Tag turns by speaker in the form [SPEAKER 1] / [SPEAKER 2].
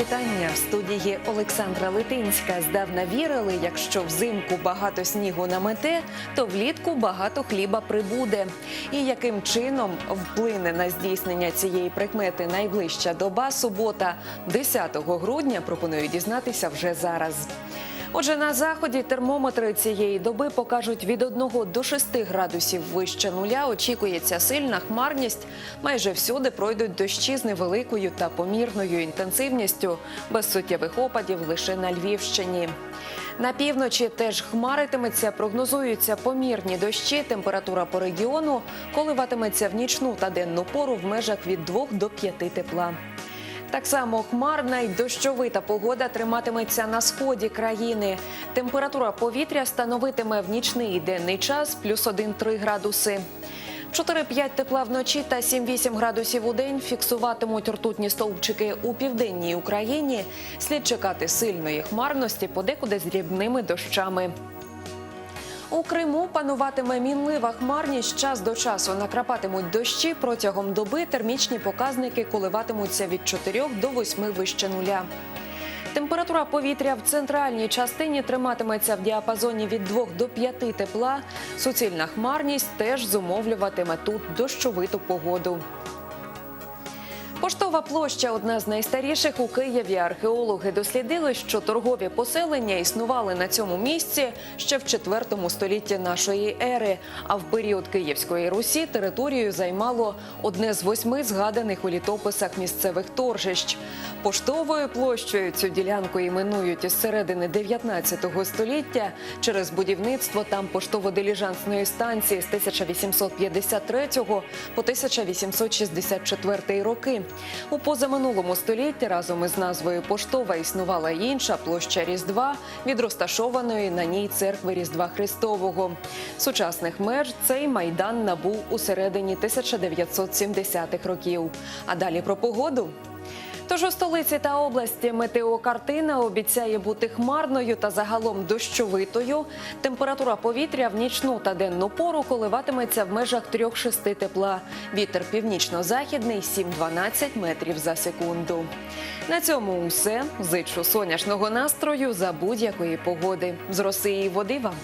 [SPEAKER 1] Вітання в студії Олександра Литинська. Здавна вірили, якщо взимку багато снігу намете, то влітку багато хліба прибуде. І яким чином вплине на здійснення цієї прикмети найближча доба субота, 10 грудня, пропоную дізнатися вже зараз. Отже, на заході термометри цієї доби покажуть від 1 до 6 градусів вище нуля. Очікується сильна хмарність. Майже всюди пройдуть дощі з невеликою та помірною інтенсивністю, без суттєвих опадів лише на Львівщині. На півночі теж хмаритиметься, прогнозуються помірні дощі. Температура по регіону коливатиметься в нічну та денну пору в межах від 2 до 5 тепла. Так само хмарна й дощовита погода триматиметься на сході країни. Температура повітря становитиме в нічний і денний час плюс 1-3 градуси. 4-5 тепла вночі та 7-8 градусів у день фіксуватимуть ртутні стовпчики у південній Україні. Слід чекати сильної хмарності, подекуди з дрібними дощами. У Криму пануватиме мінлива хмарність. Час до часу накрапатимуть дощі. Протягом доби термічні показники коливатимуться від 4 до 8 вище нуля. Температура повітря в центральній частині триматиметься в діапазоні від 2 до 5 тепла. Суцільна хмарність теж зумовлюватиме тут дощовиту погоду. Поштова площа одна з найстаріших у Києві. Археологи дослідили, що торгові поселення існували на цьому місці ще в 4 столітті нашої ери. А в період Київської Русі територію займало одне з восьми згаданих у літописах місцевих торжищ. Поштовою площею цю ділянку іменують із середини 19 століття через будівництво там поштово-диліжансної станції з 1853 по 1864 роки. У позаминулому столітті разом із назвою Поштова існувала інша площа Різдва від розташованої на ній церкви Різдва Христового. Сучасних меж цей майдан набув у середині 1970-х років. А далі про погоду. Тож у столиці та області метеокартина обіцяє бути хмарною та загалом дощовитою. Температура повітря в нічну та денну пору коливатиметься в межах 3-6 тепла. Вітер північно-західний 7-12 метрів за секунду. На цьому усе. Зичу сонячного настрою за будь-якої погоди. З роси і води вам.